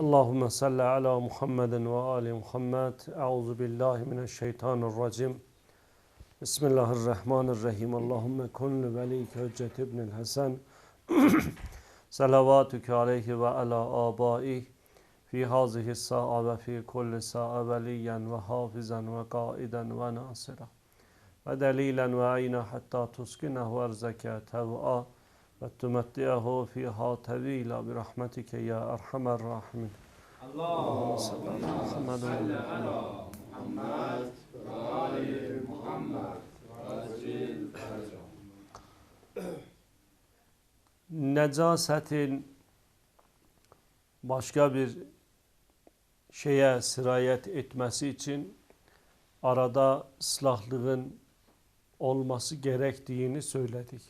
Allahümme salli ala Muhammedin ve ali Muhammed. Euzu billahi mineşşeytanirracim. Bismillahirrahmanirrahim. Allahümme kun li velike hüccet ibnil Hasan. Salavatüke aleyhi ve ala abai fi hazihi sa'a ve fi kulli sa'a veliyen ve hafizan ve kaiden ve nasira. Ve delilen ve ayna hatta tuskinehu erzeke tev'a ve tümettiyehu fiha tevila bi rahmetike ya erhamer rahimin. اللهم صل على محمد صل على محمد وآل محمد وأجل أجرهم Necasetin başka bir şeye sirayet etmesi için arada ıslahlığın olması gerektiğini söyledik.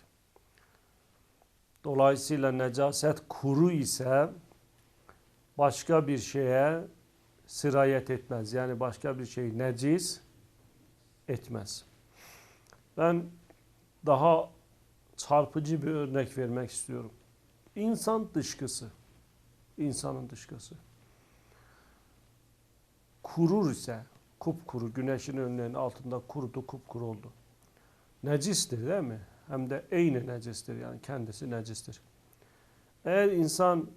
Dolayısıyla necaset kuru ise başka bir şeye sirayet etmez. Yani başka bir şey necis etmez. Ben daha çarpıcı bir örnek vermek istiyorum. İnsan dışkısı. insanın dışkısı. Kurur ise kupkuru güneşin önlerinin altında kurudu kupkuru oldu. Necistir değil mi? Hem de eyni necistir yani kendisi necistir. Eğer insan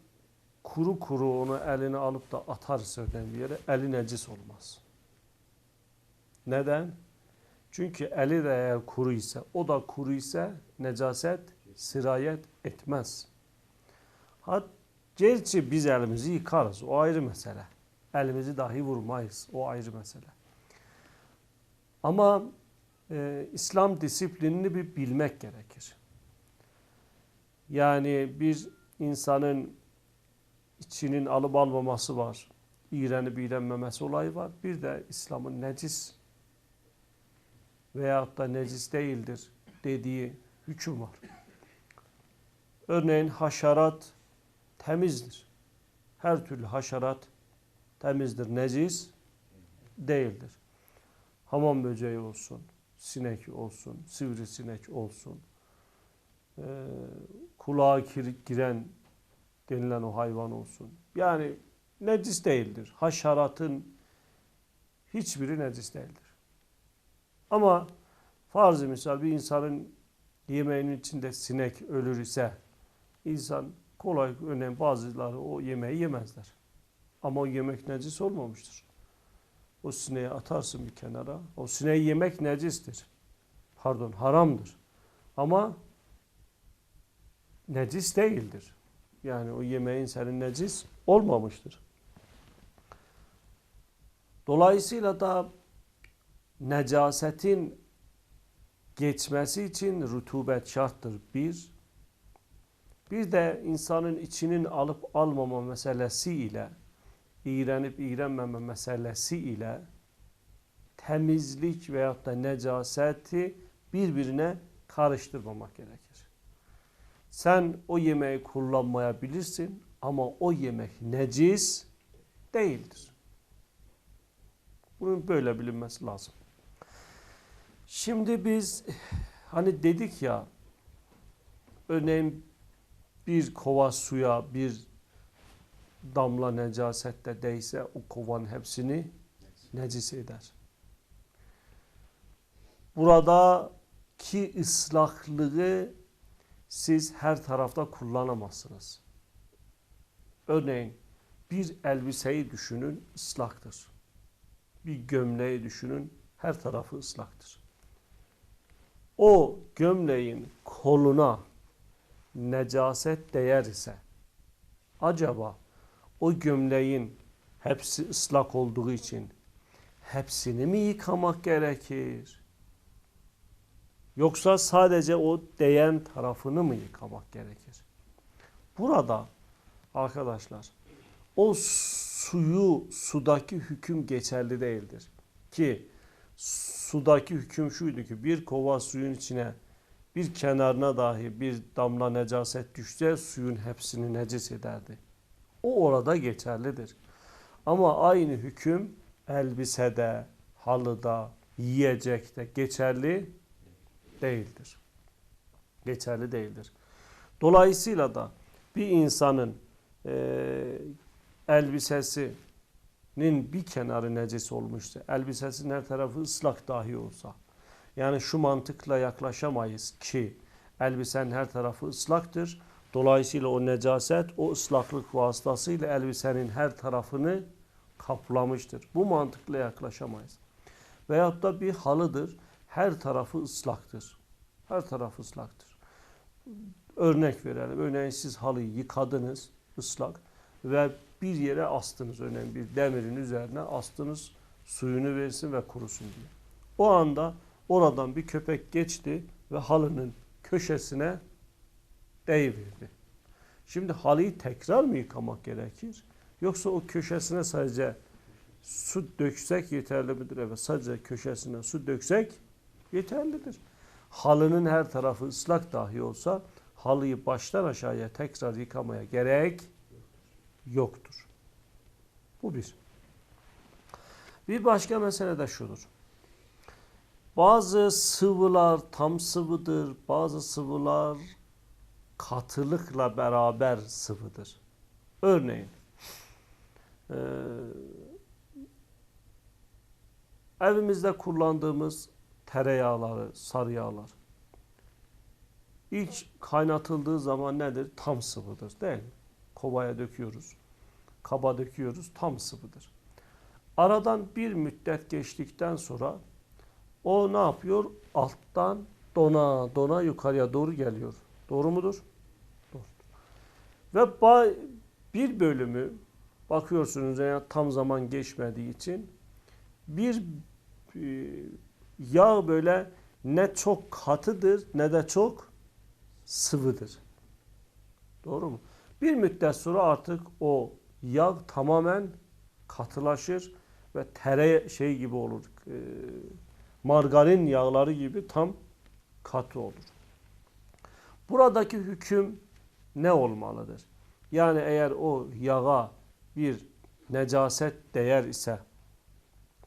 kuru kuru onu eline alıp da atarsa önemli yere eli necis olmaz. Neden? Çünkü eli de eğer kuru ise, o da kuru ise necaset sirayet etmez. Ha, gerçi biz elimizi yıkarız, o ayrı mesele. Elimizi dahi vurmayız, o ayrı mesele. Ama e, İslam disiplinini bir bilmek gerekir. Yani bir insanın içinin alıp almaması var. İğrenip iğrenmemesi olayı var. Bir de İslam'ın necis veyahut da necis değildir dediği hüküm var. Örneğin haşerat temizdir. Her türlü haşerat temizdir. Necis değildir. Hamam böceği olsun, sinek olsun, sivrisinek olsun, e, kulağa giren denilen o hayvan olsun. Yani necis değildir. Haşeratın hiçbiri necis değildir. Ama farz-ı misal bir insanın yemeğinin içinde sinek ölür ise insan kolay örneğin bazıları o yemeği yemezler. Ama o yemek necis olmamıştır. O sineği atarsın bir kenara. O sineği yemek necistir. Pardon haramdır. Ama necis değildir. Yani o yemeğin senin necis olmamıştır. Dolayısıyla da necasetin geçmesi için rutubet şarttır bir. Bir de insanın içinin alıp almama meselesi ile iğrenip iğrenmeme meselesi ile temizlik veyahut da necaseti birbirine karıştırmamak gerekir. Sen o yemeği kullanmayabilirsin ama o yemek necis değildir. Bunun böyle bilinmesi lazım. Şimdi biz hani dedik ya örneğin bir kova suya bir damla necasette değse o kovanın hepsini necis eder. Buradaki ıslaklığı siz her tarafta kullanamazsınız. Örneğin bir elbiseyi düşünün ıslaktır. Bir gömleği düşünün her tarafı ıslaktır. O gömleğin koluna necaset değer ise acaba o gömleğin hepsi ıslak olduğu için hepsini mi yıkamak gerekir? Yoksa sadece o değen tarafını mı yıkamak gerekir? Burada arkadaşlar o suyu sudaki hüküm geçerli değildir. Ki sudaki hüküm şuydu ki bir kova suyun içine bir kenarına dahi bir damla necaset düşse suyun hepsini necis ederdi. O orada geçerlidir. Ama aynı hüküm elbisede, halıda, yiyecekte geçerli değildir. Geçerli değildir. Dolayısıyla da bir insanın e, elbisesinin bir kenarı necis olmuşsa, elbisesinin her tarafı ıslak dahi olsa, yani şu mantıkla yaklaşamayız ki elbisenin her tarafı ıslaktır. Dolayısıyla o necaset o ıslaklık vasıtasıyla elbisenin her tarafını kaplamıştır. Bu mantıkla yaklaşamayız. Veyahut da bir halıdır. Her tarafı ıslaktır. Her tarafı ıslaktır. Örnek verelim. Örneğin siz halıyı yıkadınız ıslak ve bir yere astınız. Örneğin bir demirin üzerine astınız suyunu versin ve kurusun diye. O anda oradan bir köpek geçti ve halının köşesine deyiverdi. Şimdi halıyı tekrar mı yıkamak gerekir? Yoksa o köşesine sadece su döksek yeterli midir? Evet sadece köşesine su döksek yeterlidir. Halının her tarafı ıslak dahi olsa halıyı baştan aşağıya tekrar yıkamaya gerek yoktur. Bu bir. Bir başka mesele de şudur. Bazı sıvılar tam sıvıdır, bazı sıvılar katılıkla beraber sıvıdır. Örneğin eee, evimizde kullandığımız tereyağları, sarı yağlar ilk kaynatıldığı zaman nedir? Tam sıvıdır değil mi? Kovaya döküyoruz, kaba döküyoruz, tam sıvıdır. Aradan bir müddet geçtikten sonra o ne yapıyor? Alttan dona dona yukarıya doğru geliyor. Doğru mudur? Ve bir bölümü bakıyorsunuz yani tam zaman geçmediği için bir e, yağ böyle ne çok katıdır ne de çok sıvıdır. Doğru mu? Bir müddet sonra artık o yağ tamamen katılaşır ve tere şey gibi olur. e, margarin yağları gibi tam katı olur. Buradaki hüküm ne olmalıdır? Yani eğer o yağa bir necaset değer ise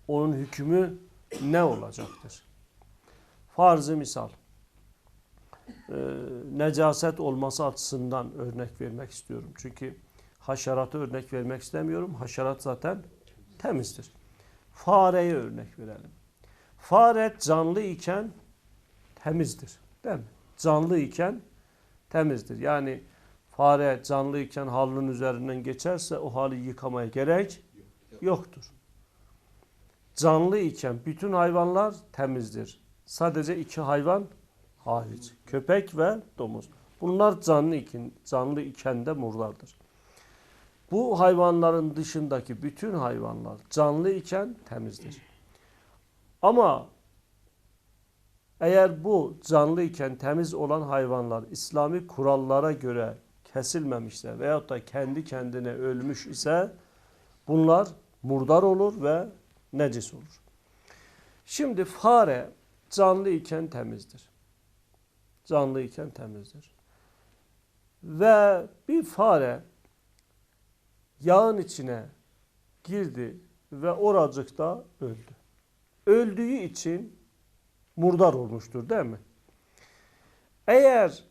onun hükmü ne olacaktır? Farzı misal. e, necaset olması açısından örnek vermek istiyorum. Çünkü haşeratı örnek vermek istemiyorum. Haşerat zaten temizdir. Fareye örnek verelim. Fare canlı iken temizdir. Değil mi? Canlı iken temizdir. Yani fare canlı iken halının üzerinden geçerse o halı yıkamaya gerek yoktur. Canlı iken bütün hayvanlar temizdir. Sadece iki hayvan hariç. Köpek ve domuz. Bunlar canlı iken, canlı iken de murdardır. Bu hayvanların dışındaki bütün hayvanlar canlı iken temizdir. Ama eğer bu canlı iken temiz olan hayvanlar İslami kurallara göre kesilmemişse veyahut da kendi kendine ölmüş ise bunlar murdar olur ve necis olur. Şimdi fare canlı iken temizdir. Canlı iken temizdir. Ve bir fare yağın içine girdi ve oracıkta öldü. Öldüğü için murdar olmuştur değil mi? Eğer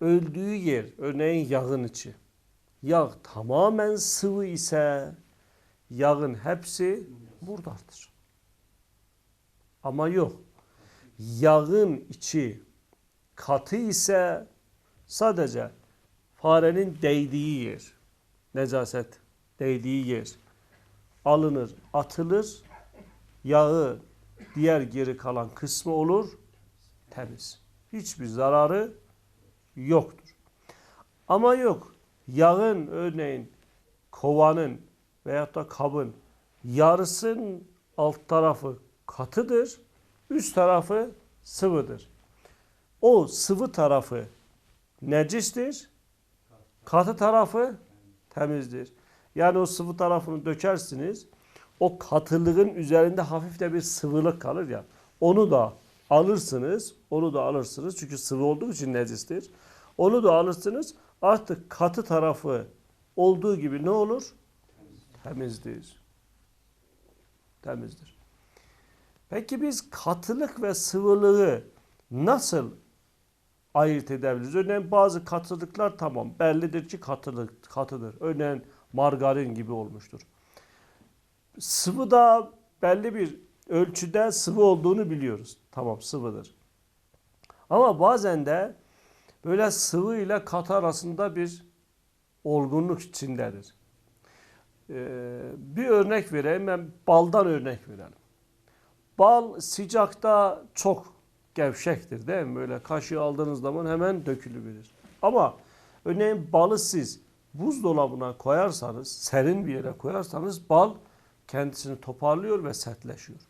öldüğü yer örneğin yağın içi yağ tamamen sıvı ise yağın hepsi murdardır. Ama yok. Yağın içi katı ise sadece farenin değdiği yer, necaset değdiği yer alınır, atılır, yağı diğer geri kalan kısmı olur temiz. Hiçbir zararı yoktur. Ama yok. Yağın örneğin kovanın veyahut da kabın yarısının alt tarafı katıdır, üst tarafı sıvıdır. O sıvı tarafı necistir, katı tarafı temizdir. Yani o sıvı tarafını dökersiniz, o katılığın üzerinde hafif de bir sıvılık kalır ya. Onu da alırsınız, onu da alırsınız çünkü sıvı olduğu için necistir. Onu da alırsınız, artık katı tarafı olduğu gibi ne olur? Temizdir. Temizdir. Peki biz katılık ve sıvılığı nasıl ayırt edebiliriz? Örneğin bazı katılıklar tamam bellidir ki katılık, katıdır. Örneğin margarin gibi olmuştur. Sıvı da belli bir ölçüde sıvı olduğunu biliyoruz. Tamam sıvıdır. Ama bazen de böyle sıvı ile katı arasında bir olgunluk içindedir. Ee, bir örnek vereyim. Ben baldan örnek verelim. Bal sıcakta çok gevşektir değil mi? Böyle kaşığı aldığınız zaman hemen dökülüverir. Ama örneğin balı siz buzdolabına koyarsanız, serin bir yere koyarsanız bal kendisini toparlıyor ve sertleşiyor.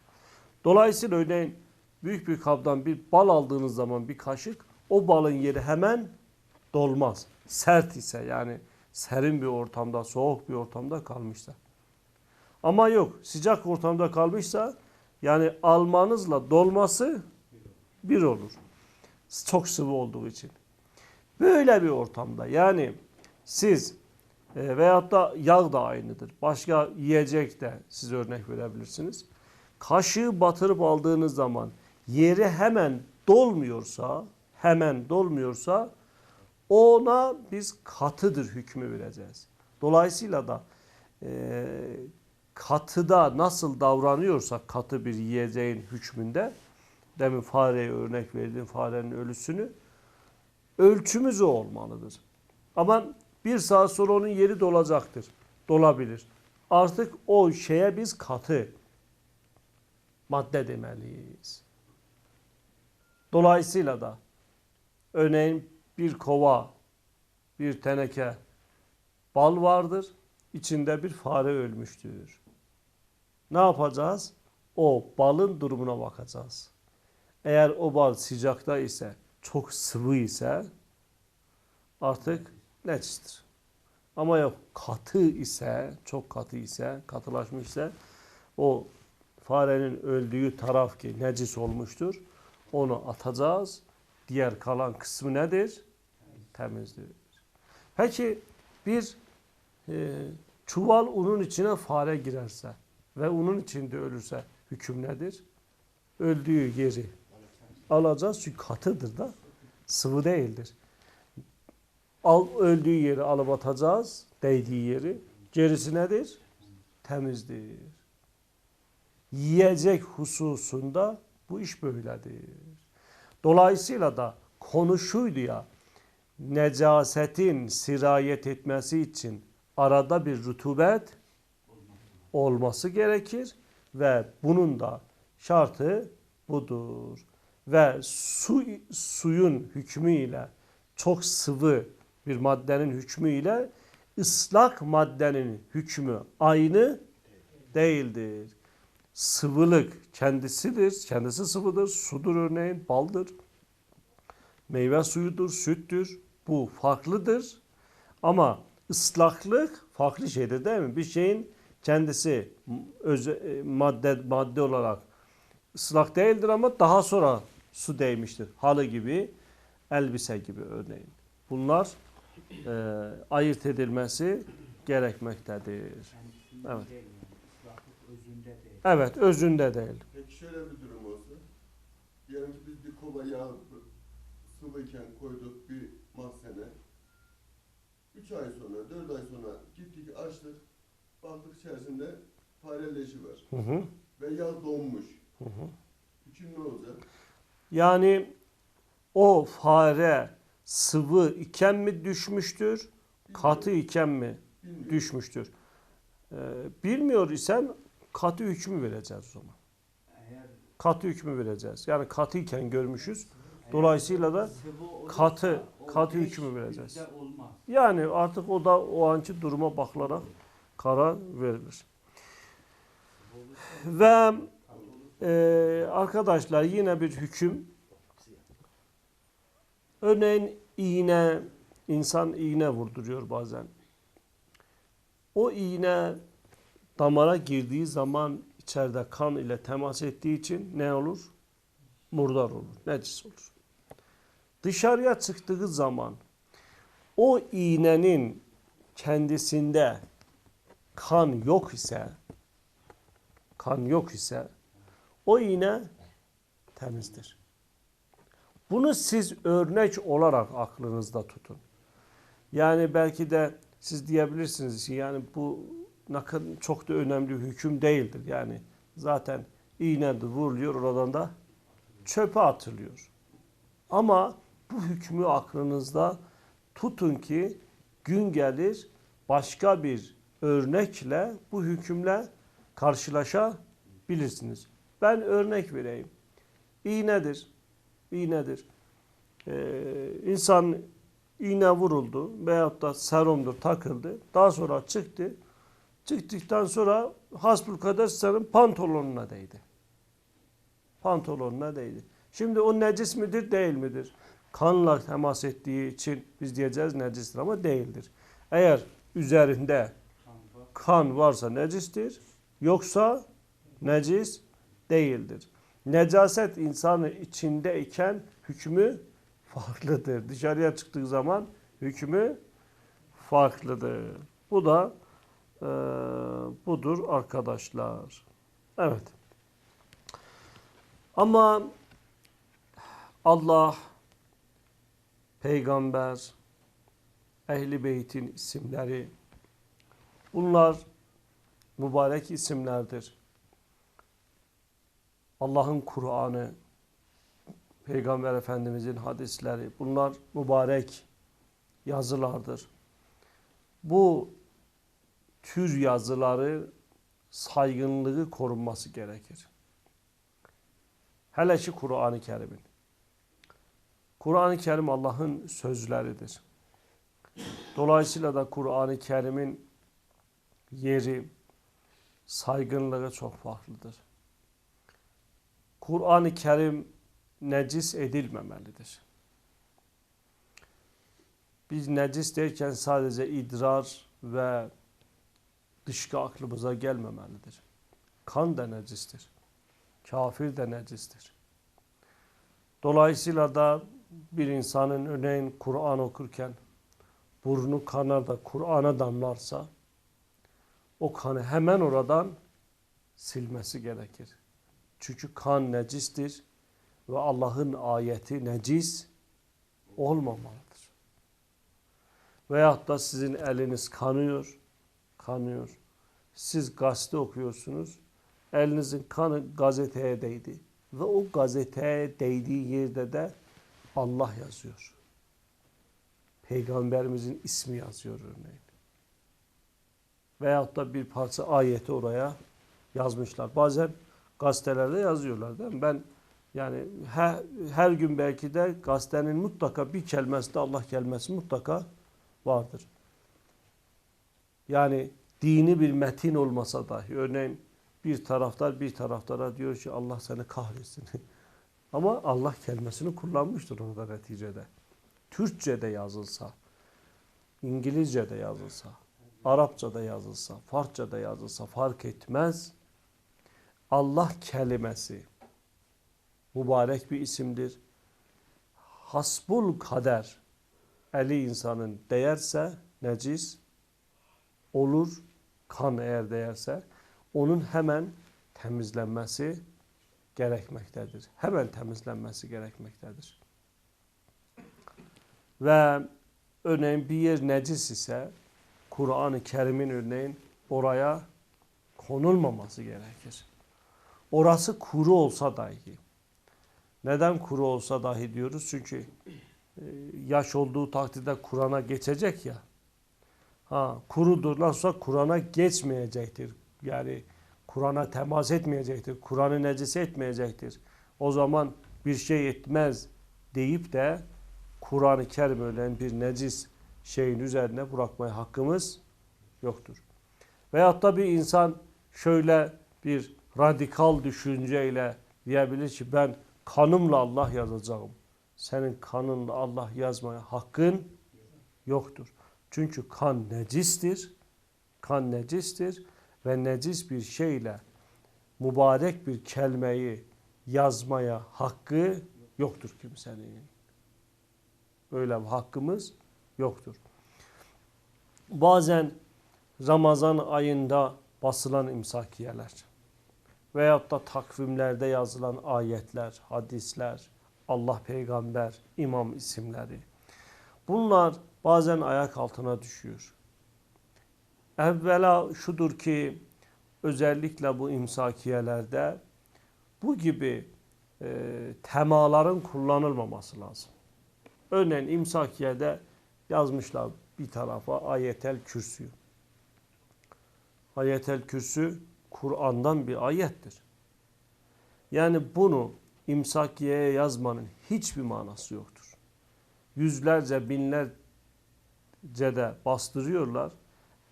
Dolayısıyla örneğin büyük bir kabdan bir bal aldığınız zaman bir kaşık o balın yeri hemen dolmaz. Sert ise yani serin bir ortamda, soğuk bir ortamda kalmışsa. Ama yok sıcak ortamda kalmışsa yani almanızla dolması bir olur. Çok sıvı olduğu için. Böyle bir ortamda yani siz e, veyahut da yağ da aynıdır. Başka yiyecek de siz örnek verebilirsiniz. Kaşığı batırıp aldığınız zaman yeri hemen dolmuyorsa, hemen dolmuyorsa ona biz katıdır hükmü vereceğiz. Dolayısıyla da e, katıda nasıl davranıyorsa katı bir yiyeceğin hükmünde demin fareye örnek verdiğim farenin ölüsünü ölçümüz o olmalıdır. Ama bir saat sonra onun yeri dolacaktır. Dolabilir. Artık o şeye biz katı madde demeliyiz. Dolayısıyla da örneğin bir kova, bir teneke bal vardır. İçinde bir fare ölmüştür. Ne yapacağız? O balın durumuna bakacağız. Eğer o bal sıcakta ise, çok sıvı ise artık necistir. Ama yok katı ise, çok katı ise, katılaşmış ise o farenin öldüğü taraf ki necis olmuştur. Onu atacağız. Diğer kalan kısmı nedir? Temizdir. Peki bir e, çuval unun içine fare girerse ve unun içinde ölürse hüküm nedir? Öldüğü yeri alacağız çünkü katıdır da sıvı değildir. Al, öldüğü yeri alıp atacağız, değdiği yeri. Gerisi nedir? Temizdir. Yiyecek hususunda bu iş böyledir. Dolayısıyla da konu şuydu ya, necasetin sirayet etmesi için arada bir rutubet olması gerekir ve bunun da şartı budur. Ve su suyun hükmüyle çok sıvı bir maddenin hükmüyle ıslak maddenin hükmü aynı değildir. Sıvılık kendisidir, kendisi sıvıdır, sudur örneğin, baldır. Meyve suyudur, süttür. Bu farklıdır. Ama ıslaklık farklı şeydir değil mi? Bir şeyin kendisi öze, madde madde olarak ıslak değildir ama daha sonra su değmiştir. Halı gibi, elbise gibi örneğin. Bunlar e, ayırt edilmesi gerekmektedir. Evet. Evet, özünde değil. Peki şöyle bir durum olsa. Diyelim ki biz bir kova yağ sıvıyken koyduk bir mahzene. Üç ay sonra, dört ay sonra gittik açtık. Baktık içerisinde fareleşi var. Hı hı, Ve yağ donmuş. hı hı. Üçün ne olacak? Yani o fare sıvı iken mi düşmüştür, katı iken mi Bilmiyorum. düşmüştür? Ee, bilmiyor isem katı hükmü vereceğiz o zaman. Katı hükmü vereceğiz. Yani katı iken görmüşüz. Dolayısıyla da katı- katı hükmü vereceğiz. Yani artık o da o anki duruma bakılarak karar verilir. Ve e, arkadaşlar yine bir hüküm. Örneğin iğne, insan iğne vurduruyor bazen. O iğne damara girdiği zaman içeride kan ile temas ettiği için ne olur? Murdar olur, necis olur. Dışarıya çıktığı zaman o iğnenin kendisinde kan yok ise kan yok ise o iğne temizdir. Bunu siz örnek olarak aklınızda tutun. Yani belki de siz diyebilirsiniz ki yani bu kadar çok da önemli bir hüküm değildir. Yani zaten iğnedir vuruluyor oradan da çöpe atılıyor. Ama bu hükmü aklınızda tutun ki gün gelir başka bir örnekle bu hükümle karşılaşabilirsiniz. Ben örnek vereyim. İğnedir. İğnedir. Ee, insan iğne vuruldu veyahut da serumdur takıldı. Daha sonra çıktı. Çıktıktan sonra hasbülkader senin pantolonuna değdi. Pantolonuna değdi. Şimdi o necis midir değil midir? Kanla temas ettiği için biz diyeceğiz necistir ama değildir. Eğer üzerinde Kan var. kan varsa necistir. Yoksa necis değildir. Necaset insanın içindeyken hükmü farklıdır. Dışarıya çıktığı zaman hükmü farklıdır. Bu da e, budur arkadaşlar. Evet. Ama Allah, peygamber, ehli beytin isimleri bunlar mübarek isimlerdir. Allah'ın Kur'an'ı, Peygamber Efendimizin hadisleri bunlar mübarek yazılardır. Bu tür yazıları saygınlığı korunması gerekir. Hele ki Kur'an-ı Kerim'in. Kur'an-ı Kerim Allah'ın sözleridir. Dolayısıyla da Kur'an-ı Kerim'in yeri, saygınlığı çok farklıdır. Kur'an-ı Kerim necis edilmemelidir. Biz necis derken sadece idrar ve dışkı aklımıza gelmemelidir. Kan da necistir. Kafir de necistir. Dolayısıyla da bir insanın örneğin Kur'an okurken burnu kanar da Kur'an'a damlarsa o kanı hemen oradan silmesi gerekir. Çünkü kan necistir ve Allah'ın ayeti necis olmamalıdır. Veyahut da sizin eliniz kanıyor, kanıyor. Siz gazete okuyorsunuz, elinizin kanı gazeteye değdi. Ve o gazeteye değdiği yerde de Allah yazıyor. Peygamberimizin ismi yazıyor örneğin. Veyahut da bir parça ayeti oraya yazmışlar. Bazen gazetelerde yazıyorlar değil mi? Ben yani her, her gün belki de gazetenin mutlaka bir kelimesi de Allah kelimesi mutlaka vardır. Yani dini bir metin olmasa dahi örneğin bir taraftar bir taraftara diyor ki Allah seni kahretsin. Ama Allah kelimesini kullanmıştır orada neticede. Türkçe'de yazılsa, İngilizce'de yazılsa, Arapça'da yazılsa, Farsça'da yazılsa fark etmez. Allah kelimesi mübarek bir isimdir. Hasbul kader eli insanın değerse necis olur. Kan eğer değerse onun hemen temizlenmesi gerekmektedir. Hemen temizlenmesi gerekmektedir. Ve örneğin bir yer necis ise Kur'an-ı Kerim'in örneğin oraya konulmaması gerekir. Orası kuru olsa dahi. Neden kuru olsa dahi diyoruz? Çünkü e, yaş olduğu takdirde Kur'an'a geçecek ya. Ha, kurudur. Kur'an'a geçmeyecektir. Yani Kur'an'a temas etmeyecektir. Kur'an'ı necis etmeyecektir. O zaman bir şey etmez deyip de Kur'an-ı Kerim öyle bir necis şeyin üzerine bırakmaya hakkımız yoktur. Veyahut da bir insan şöyle bir radikal düşünceyle diyebilir ki ben kanımla Allah yazacağım. Senin kanınla Allah yazmaya hakkın yoktur. Çünkü kan necistir. Kan necistir ve necis bir şeyle mübarek bir kelimeyi yazmaya hakkı yoktur kimsenin. Böyle bir hakkımız yoktur. Bazen Ramazan ayında basılan imsakiyeler veyahut da takvimlerde yazılan ayetler, hadisler, Allah peygamber, imam isimleri. Bunlar bazen ayak altına düşüyor. evvela şudur ki özellikle bu imsakiyelerde bu gibi e, temaların kullanılmaması lazım. Örneğin imsakiyede yazmışlar bir tarafa ayetel kürsü. Ayetel kürsü Kur'an'dan bir ayettir. Yani bunu imsakiyeye yazmanın hiçbir manası yoktur. Yüzlerce, binlerce de bastırıyorlar.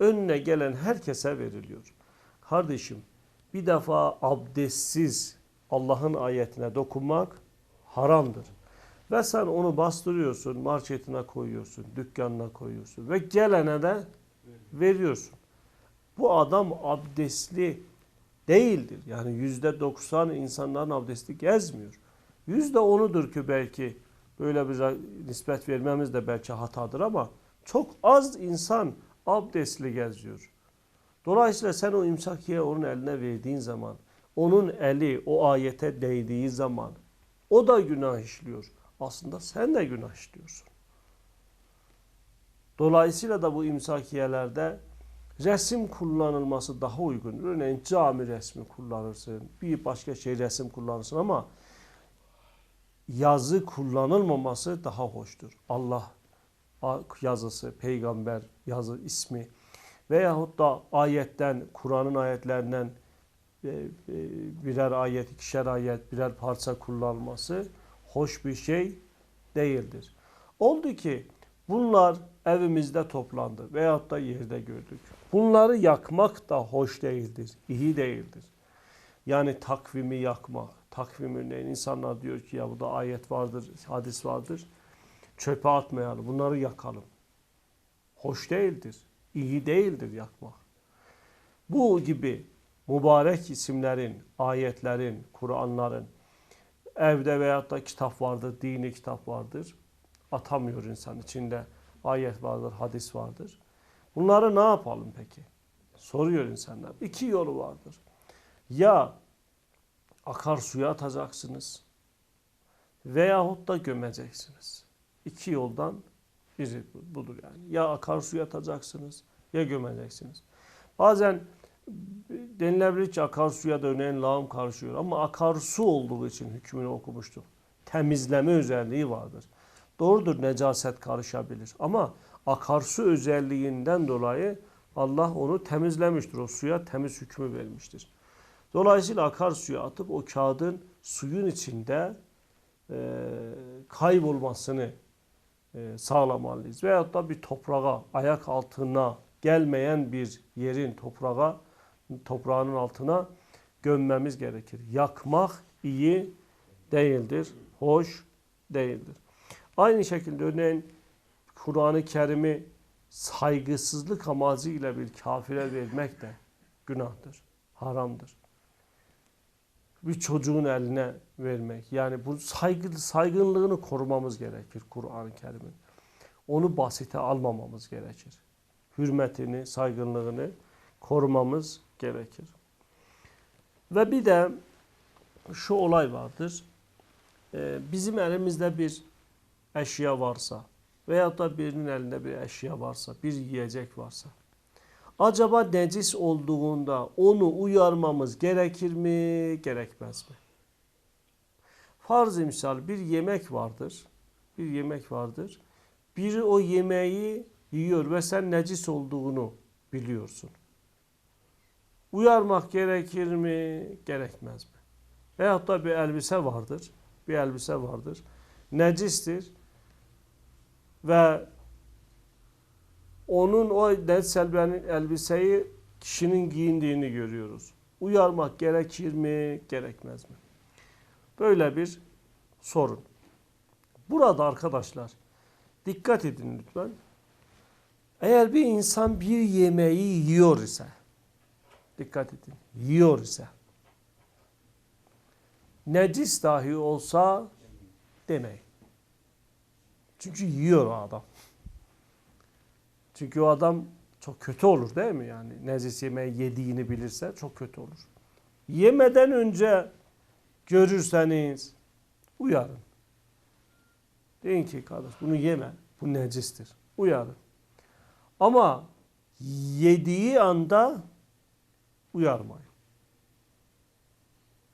Önüne gelen herkese veriliyor. Kardeşim bir defa abdestsiz Allah'ın ayetine dokunmak haramdır. Ve sen onu bastırıyorsun, marketine koyuyorsun, dükkanına koyuyorsun ve gelene de veriyorsun. Bu adam abdestli değildir. Yani yüzde doksan insanların abdesti gezmiyor. Yüzde onudur ki belki böyle bir nispet vermemiz de belki hatadır ama çok az insan abdestli geziyor. Dolayısıyla sen o imsakiye onun eline verdiğin zaman, onun eli o ayete değdiği zaman o da günah işliyor. Aslında sen de günah işliyorsun. Dolayısıyla da bu imsakiyelerde resim kullanılması daha uygun. Örneğin cami resmi kullanırsın, bir başka şey resim kullanırsın ama yazı kullanılmaması daha hoştur. Allah yazısı, peygamber yazı ismi veyahut da ayetten, Kur'an'ın ayetlerinden e, e, birer ayet, ikişer ayet, birer parça kullanılması hoş bir şey değildir. Oldu ki bunlar evimizde toplandı veyahut da yerde gördük. Bunları yakmak da hoş değildir, iyi değildir. Yani takvimi yakmak, takvim örneğin insanlar diyor ki ya bu da ayet vardır, hadis vardır. Çöpe atmayalım, bunları yakalım. Hoş değildir, iyi değildir yakmak. Bu gibi mübarek isimlerin, ayetlerin, Kur'anların evde veyahut da kitap vardır, dini kitap vardır. Atamıyor insan içinde ayet vardır, hadis vardır. Bunları ne yapalım peki? Soruyor insanlar. İki yolu vardır. Ya akarsuya atacaksınız veyahut da gömeceksiniz. İki yoldan biri budur yani. Ya akarsuya atacaksınız ya gömeceksiniz. Bazen denilebilir ki akarsuya da örneğin lağım karışıyor ama akarsu olduğu için hükmünü okumuştuk. Temizleme özelliği vardır. Doğrudur necaset karışabilir ama akarsu özelliğinden dolayı Allah onu temizlemiştir. O suya temiz hükmü vermiştir. Dolayısıyla akarsuya atıp o kağıdın suyun içinde e, kaybolmasını e, sağlamalıyız. Veyahut da bir toprağa, ayak altına gelmeyen bir yerin toprağa, toprağının altına gömmemiz gerekir. Yakmak iyi değildir, hoş değildir. Aynı şekilde örneğin Kur'an-ı Kerim'i saygısızlık amacıyla bir kafire vermek de günahtır, haramdır. Bir çocuğun eline vermek. Yani bu saygı, saygınlığını korumamız gerekir Kur'an-ı Kerim'in. Onu basite almamamız gerekir. Hürmetini, saygınlığını korumamız gerekir. Ve bir de şu olay vardır. Ee, bizim elimizde bir eşya varsa veyahut da birinin elinde bir eşya varsa, bir yiyecek varsa acaba necis olduğunda onu uyarmamız gerekir mi, gerekmez mi? Farz misal bir yemek vardır. Bir yemek vardır. Biri o yemeği yiyor ve sen necis olduğunu biliyorsun. Uyarmak gerekir mi, gerekmez mi? Veyahut da bir elbise vardır. Bir elbise vardır. Necistir ve onun o net elbiseyi kişinin giyindiğini görüyoruz. Uyarmak gerekir mi, gerekmez mi? Böyle bir sorun. Burada arkadaşlar dikkat edin lütfen. Eğer bir insan bir yemeği yiyor ise, dikkat edin, yiyor ise, necis dahi olsa demeyin. Çünkü yiyor adam. Çünkü o adam çok kötü olur değil mi yani? Necis yemeği yediğini bilirse çok kötü olur. Yemeden önce görürseniz uyarın. Deyin ki kardeş bunu yeme. Bu necistir. Uyarın. Ama yediği anda uyarmayın.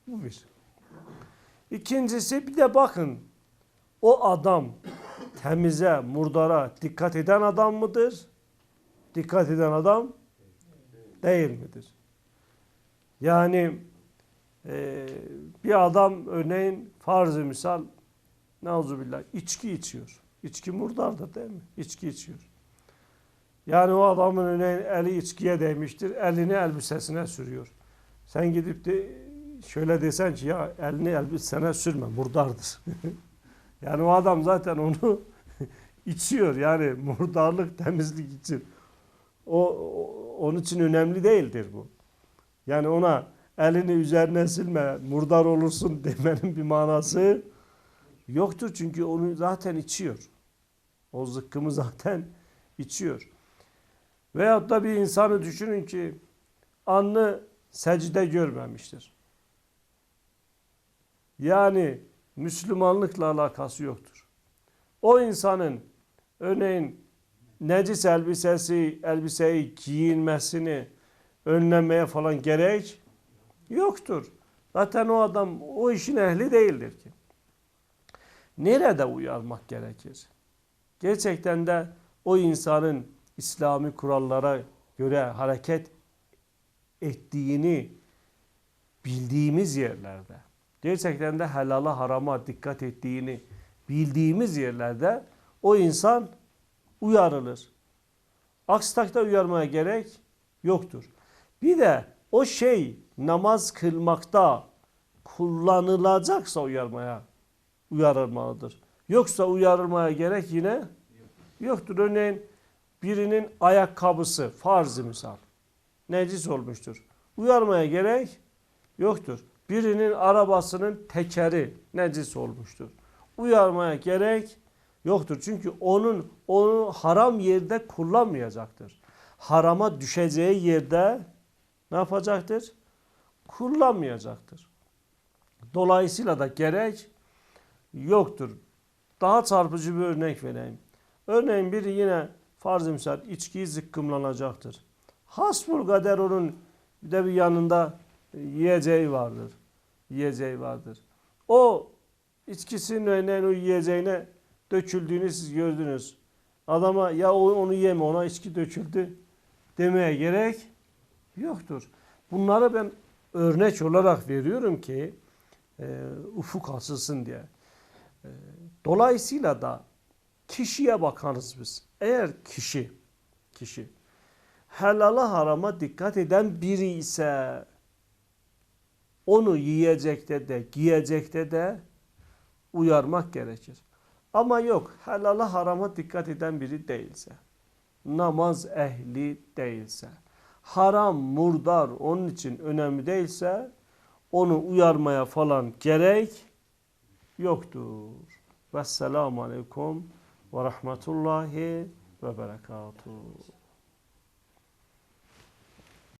Bu bir. İkincisi bir de bakın o adam temize, murdara dikkat eden adam mıdır? Dikkat eden adam değil midir? Yani e, bir adam örneğin farz-ı misal Nauzubillah içki içiyor. İçki murdardır değil mi? İçki içiyor. Yani o adamın örneğin eli içkiye değmiştir. Elini elbisesine sürüyor. Sen gidip de şöyle desen ki ya elini elbisesine sürme murdardır. yani o adam zaten onu içiyor. Yani murdarlık temizlik için. O, onun için önemli değildir bu. Yani ona elini üzerine silme, murdar olursun demenin bir manası yoktur. Çünkü onu zaten içiyor. O zıkkımı zaten içiyor. Veyahut da bir insanı düşünün ki anlı secde görmemiştir. Yani Müslümanlıkla alakası yoktur. O insanın örneğin necis elbisesi, elbiseyi giyinmesini önlemeye falan gerek yoktur. Zaten o adam o işin ehli değildir ki. Nerede uyarmak gerekir? Gerçekten de o insanın İslami kurallara göre hareket ettiğini bildiğimiz yerlerde, gerçekten de helala harama dikkat ettiğini bildiğimiz yerlerde o insan uyarılır. Aksi takdirde uyarmaya gerek yoktur. Bir de o şey namaz kılmakta kullanılacaksa uyarmaya uyarılmalıdır. Yoksa uyarılmaya gerek yine yoktur. Örneğin birinin ayakkabısı farz misal necis olmuştur. Uyarmaya gerek yoktur. Birinin arabasının tekeri necis olmuştur. Uyarmaya gerek yoktur. Çünkü onun onu haram yerde kullanmayacaktır. Harama düşeceği yerde ne yapacaktır? Kullanmayacaktır. Dolayısıyla da gerek yoktur. Daha çarpıcı bir örnek vereyim. Örneğin biri yine farz-ı misal içkiyi zıkkımlanacaktır. Hasbul kader onun bir de bir yanında yiyeceği vardır. Yiyeceği vardır. O içkisinin örneğin o yiyeceğine döküldüğünü siz gördünüz. Adama ya onu yeme ona içki döküldü demeye gerek yoktur. Bunları ben örnek olarak veriyorum ki e, ufuk açılsın diye. E, dolayısıyla da kişiye bakarız biz. Eğer kişi kişi helala harama dikkat eden biri ise onu yiyecekte de giyecekte de uyarmak gerekir. Ama yok helala harama dikkat eden biri değilse, namaz ehli değilse, haram murdar onun için önemli değilse onu uyarmaya falan gerek yoktur. Vesselamu aleyküm ve rahmetullahi ve berekatuhu.